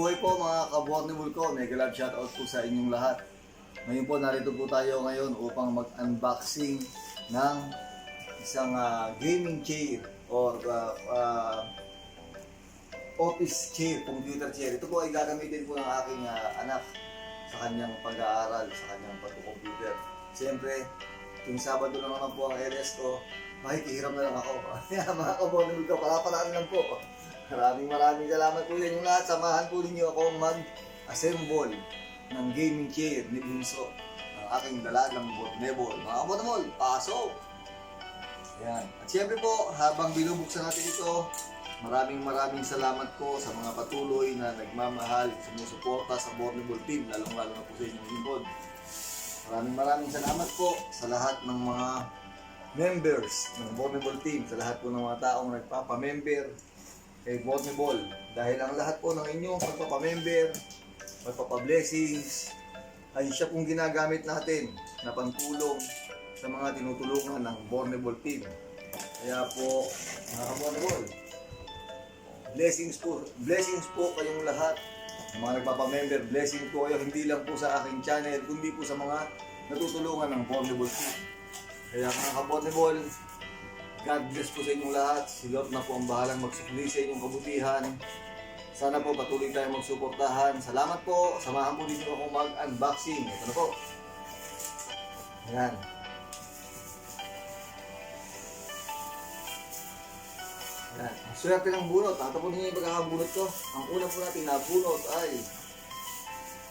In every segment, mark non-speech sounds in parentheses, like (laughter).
buhay po mga kabornable ko. Mega love shoutout po sa inyong lahat. Ngayon po narito po tayo ngayon upang mag-unboxing ng isang ah, gaming chair or ah, ah, office chair, computer chair. Ito po ay gagamitin po ng aking ah, anak sa kanyang pag-aaral, sa kanyang pagko-computer. Siyempre, yung Sabado na naman po ang LS ko, makikihiram na lang ako. (laughs) Mga kabornable ko, para-paraan lang po. Maraming maraming salamat po yan yung lahat. Samahan po ninyo akong mag-assemble ng gaming chair ni Bunso. Ang aking dalagang Botnebol. Mga Botnebol, pasok! Yan. At siyempre po, habang binubuksan natin ito, maraming maraming salamat po sa mga patuloy na nagmamahal, sumusuporta sa Bornebol team, lalong-lalo na po sa inyong lingkod. Maraming maraming salamat po sa lahat ng mga members ng Bornebol team, sa lahat po ng mga taong nagpapamember kay Bornebol. Dahil ang lahat po ng inyong pagpapamember, pagpapablessings, ay siya pong ginagamit natin na pantulong sa mga tinutulungan ng Bornebol team. Kaya po, mga Bornebol, blessings po, blessings po kayong lahat. Ang mga nagpapamember, blessing po kayo hindi lang po sa aking channel, kundi po sa mga natutulungan ng Bornebol team. Kaya mga kabonebol, God bless po sa inyong lahat. Si Lord na po ang bahalang magsukli sa inyong kabutihan. Sana po patuloy tayong magsuportahan. Salamat po. Samahan po ninyo akong mag-unboxing. Ito na po. Ayan. Ayan. Swerte ng bunot. Tatapunin niyo yung pagkakabunot ko. Ang una po natin na bunot ay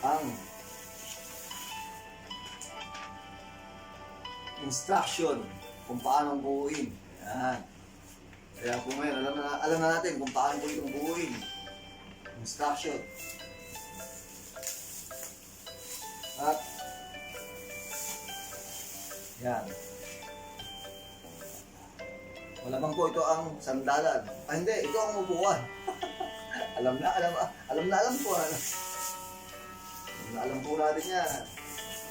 ang instruction kung paano buuin. Yan. Kaya po ngayon, alam na, alam na natin kung paano po itong buuin. Instruction. At, yan. Malamang po ito ang sandalan. Ah, hindi, ito ang upuan. (laughs) alam na, alam, alam na, alam po. Alam, alam na, alam po natin yan.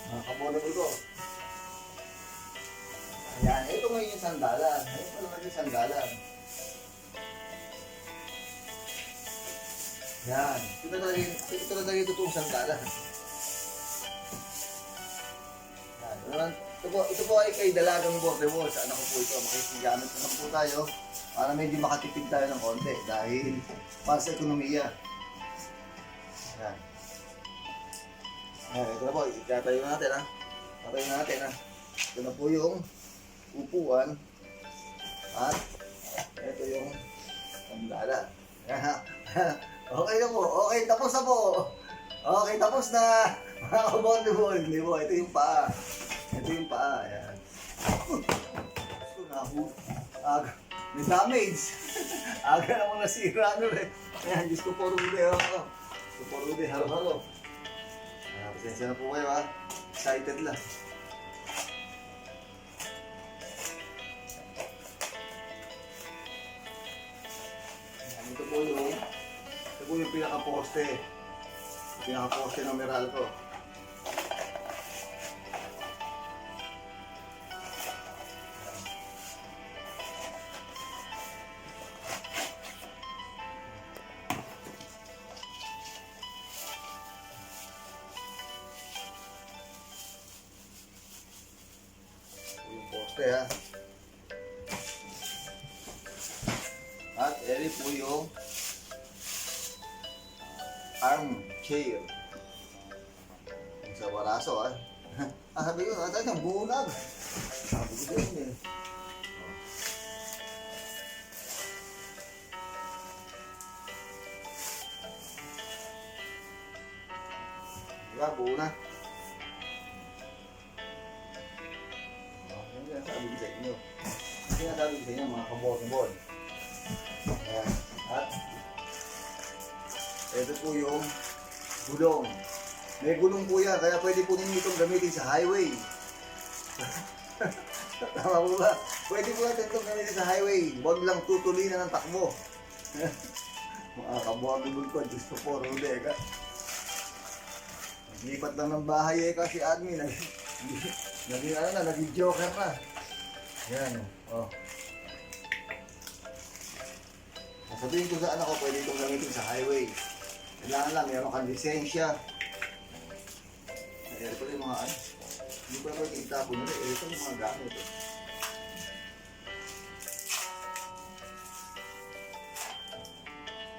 Mga ko. Ayan, ito ngayon yung sandalan. Ito naman yung sandalan. Yan. Ito na talaga ito na talaga yung totoong sandalan. Yan. Naman, ito, po, ito po ay kay Dalagang Border Wall. Sa anak ko po ito. Makikigamit naman po tayo para medyo makatipid tayo ng konti dahil para sa ekonomiya. Yan. Yan, ito na po. Itatayo natin ha. Tatayo natin ha. Ito na po yung upuan at ito yung sandala. (laughs) okay na po. Okay, tapos na po. Okay, tapos na. (laughs) Mga kabondable. Hindi po, ito yung paa. Ito yung paa. Ayan. So, nahu. Aga. May damage. (laughs) Aga namang nasira. Ano eh. Ayan, Diyos ko po rude. Oh. Diyos ko po rude. Halo. Ah, pasensya na po kayo ha. Excited lang. Ito po yung ito po yung pinaka-poste. Pinaka-poste ng Meralco. Ito At eri po yung armchair. Sa baraso ah. (laughs) ah, sabi ko, ata yung bulag. Sabi ko yun eh. Diba, buo na. Ito po yung gulong. May gulong po yan, kaya pwede po ninyo itong gamitin sa highway. (laughs) Tama po ba? Pwede po natin itong gamitin sa highway. Huwag lang tutulinan ng takbo. (laughs) Mga kabuhabibol ko, Diyos ko po, Rude. Ka. Naglipat lang ng bahay eh kasi admin. Nag, (laughs) naging ano na, naging joker na. Yan, oh. Sabihin ko sa anak ko, pwede itong gamitin sa highway. Kailangan lang, meron kang lisensya. Eh, ito yung mga ano. Hindi ko naman itapon nila. Eh, ito yung mga gamit. Eh.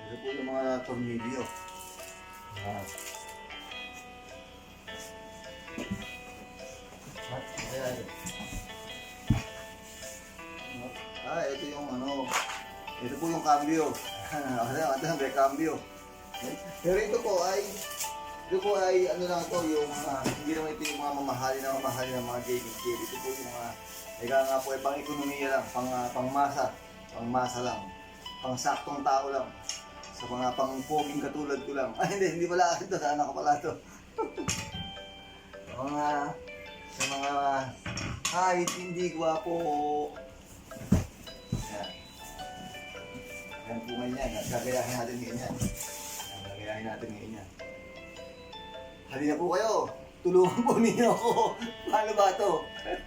Ito po yung mga tornilyo. Ah. Ah, ito yung ano. Ito po yung cambio. (laughs) Ano, ano, may cambio. Pero ito po ay ito po ay ano lang to yung mga hindi naman ito yung mga mamahalin na mamahalin ng mga gaming gear. Ito po yung mga ika nga po ay pang ekonomiya lang, pang ah, pangmasa, pangmasa lang, pang saktong tao lang. Sa mga pang poging katulad ko lang. (laughs) Ay hindi, hindi pala ito, sana ko pala to. (laughs) sa mga sa mga kahit hindi gwapo. Yan. Po ngayon yan. Gagayahin natin ngayon yan. Yan, Gagayahin natin ngayon yan. Halina po kayo. Tulungan po (laughs) ninyo ako. Paano ba to?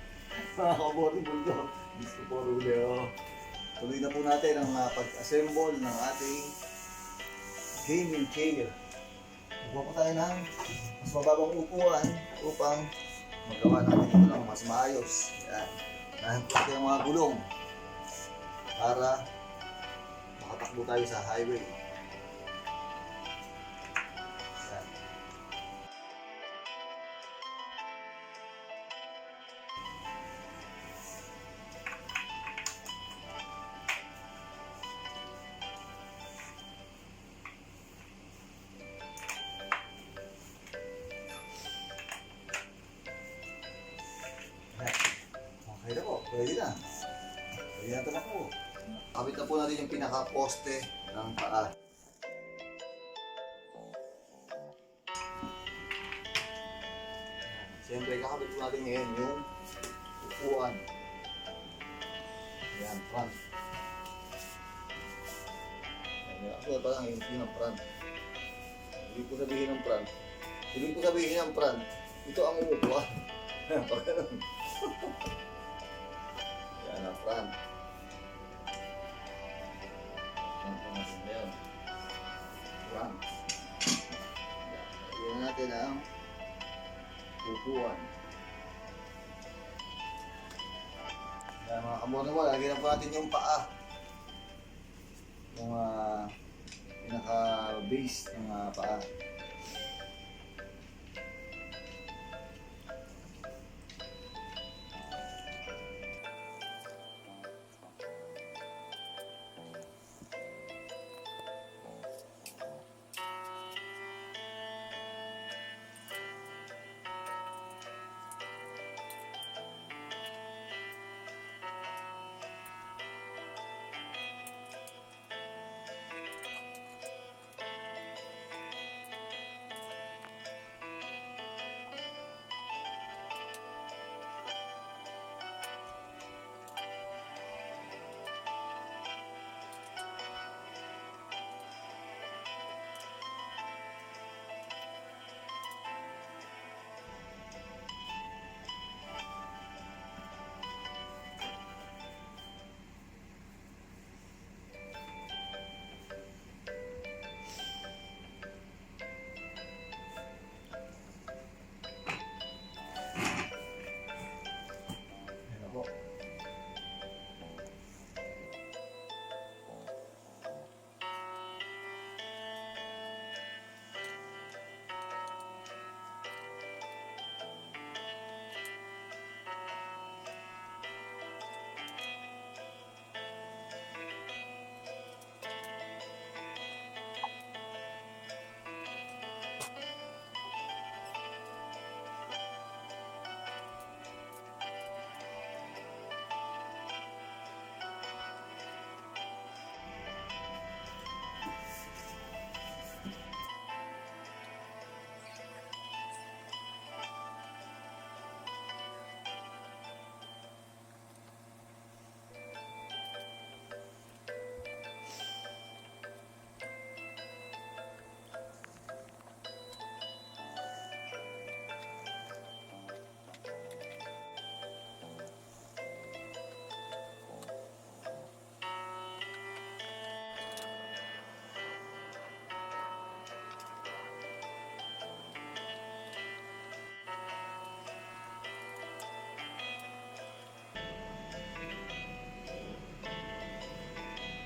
(laughs) Mga kabote buldo. Gusto po Rulio. Tuloy na po natin ang uh, pag-assemble ng ating gaming chair. Magawa po tayo ng mas mababang upuan upang magawa natin ito ng mas maayos. Yan. Po natin ang mga gulong para makatakbo tayo sa highway. Po natin yung pinaka-poste ng paa. Siyempre, kakabit po natin ngayon yung upuan. Yan, front. Yan, Actually, parang yun, yun ang front. Ibig ko sabihin ng front. Ibig ko sabihin ng front. Ito ang upuan. (laughs) Pag ganun. (laughs) Yan ang. Front upuan. Yan mga kamorniwal, lagyan na po natin yung paa. Yung uh, pinaka-base ng ah, paa.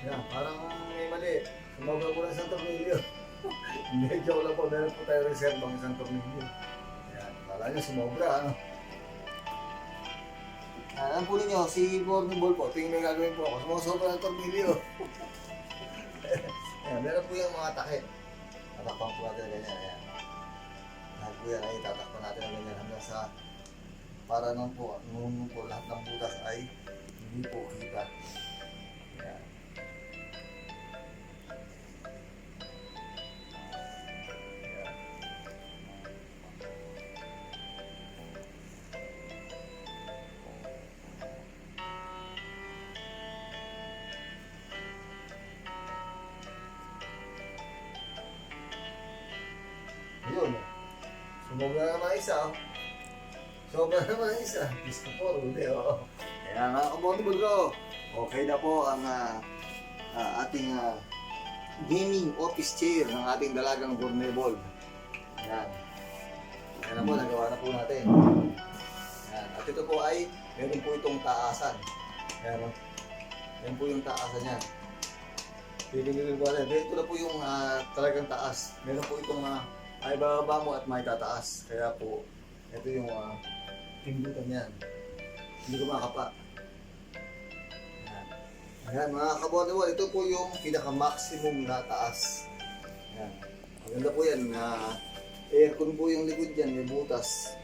Yan, parang may mali. Sumobra ko ng isang tornilyo. Hindi, joke lang po. Meron po tayo reserve ng isang tornilyo. Yan, kala nyo sumobra, ano? Alam po ninyo, si Morning Ball po, tingin may gagawin po ako. Sumusobra ng tornilyo. (laughs) Ayan, meron po yung mga takip. Tatakpan po natin na ganyan. Ayan. Lahat po yan ay tatakpan natin na ganyan hanggang sa para nung po, nung po lahat ng butas ay hindi po kita. Sumobra na naman isa. oh. Sobra naman isa. Diyos ko po, hindi oh. Kaya mga kabondibol ko, okay na po ang ah, ah, ating ah, gaming office chair ng ating dalagang Bornebol. Ayan. Ayan na po, nagawa na po natin. Ayan. At ito po ay, meron po itong taasan. Ayan o. Ayan po yung taasan niya. Pipiliin ko natin. Ito na po yung ah, talagang taas. Meron po itong ah, ay bababa mo at may tataas. Kaya po, ito yung uh, pindutan niyan. Hindi ko makapa. Ayan. Ayan, mga kabonewal, ito po yung pinaka-maximum na taas. Ayan. Maganda po yan. na aircon po yung likod yan, may butas.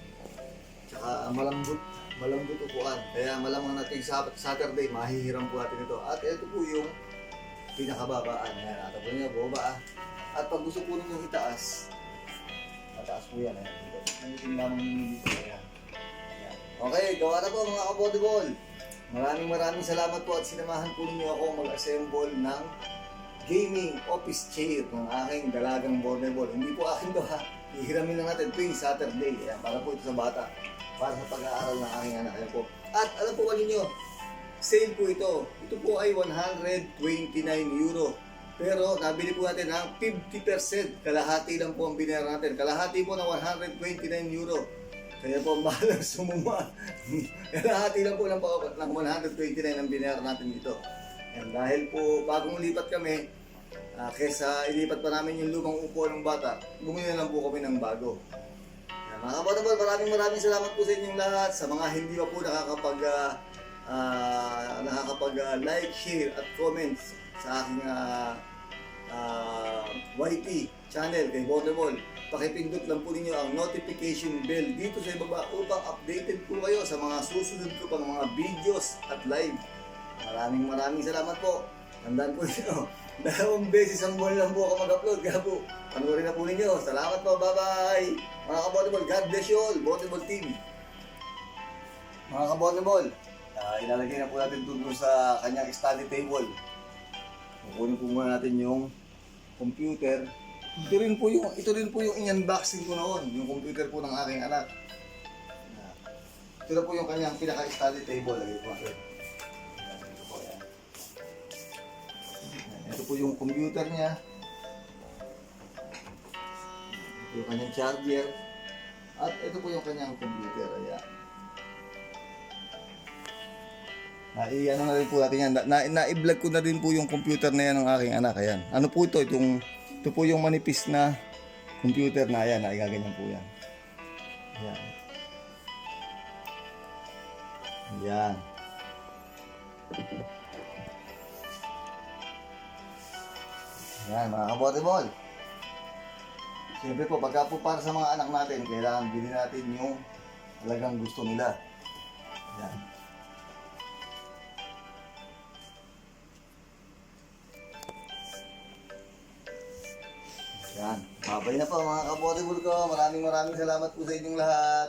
Tsaka malambot, malambot upuan. Kaya malamang natin sa Saturday, mahihiram po natin ito. At ito po yung pinakababaan. Ayan, ata po niya, boba ah. At pag gusto po ninyo itaas, mataas po yan. Ayan. Nandito lamang dito. Okay, gawa na po mga kabodyball. Maraming maraming salamat po at sinamahan po ninyo ako mag-assemble ng gaming office chair ng aking dalagang volleyball. Hindi po akin to ha. Ihiramin lang natin tuwing Saturday. Ayan, para po ito sa bata. Para sa pag-aaral ng aking anak. Ayan po. At alam po ba ninyo, sale po ito. Ito po ay 129 euro. Pero nabili po natin ng 50%. Kalahati lang po ang binayaran natin. Kalahati po ng 129 euro. Kaya po mahal ang sumuma. (laughs) Kalahati lang po ng, ng 129 ang binayaran natin dito. And dahil po bagong lipat kami, ah, kesa ilipat pa namin yung lumang upo ng bata, bumili na lang po kami ng bago. Yan, mga kabatabal, maraming maraming salamat po sa inyong lahat. Sa mga hindi pa po nakakapag ah, ah, nakakapag ah, like, share at comments sa aking ah, ah, YT channel kay Volleyball. Pakipindot lang po ninyo ang notification bell dito sa ibaba upang updated po kayo sa mga susunod ko pang mga videos at live. Maraming maraming salamat po. Tandaan po ninyo, (laughs) dalawang beses ang buwan lang po ako mag-upload. Kaya po, panoorin na po ninyo. Salamat po, bye-bye! Mga kabotibol, God bless you all, Botibol team. Mga kabotibol, uh, ilalagay na po natin doon sa kanyang study table. Kukunin po muna natin yung computer. Ito rin po yung, ito rin po yung in-unboxing ko noon, yung computer po ng aking anak. Ito na po yung kanyang pinaka-study table. Lagay po natin. Ito po yung computer niya. Ito yung kanyang charger. At ito po yung kanyang computer. Ayan. Nai, ano na rin po natin yan. Na, na, na-vlog ko na din po yung computer na yan ng aking anak. Ayan. Ano po ito? Itong, ito po yung manipis na computer na yan. Naigaganyan po yan. Ayan. Ayan. Ayan, mga kabotibol. Siyempre po, pagka po para sa mga anak natin, kailangan bilhin natin yung talagang gusto nila. Ayan. Yan. Babay na po mga kabotibol ko. Maraming maraming salamat po sa inyong lahat.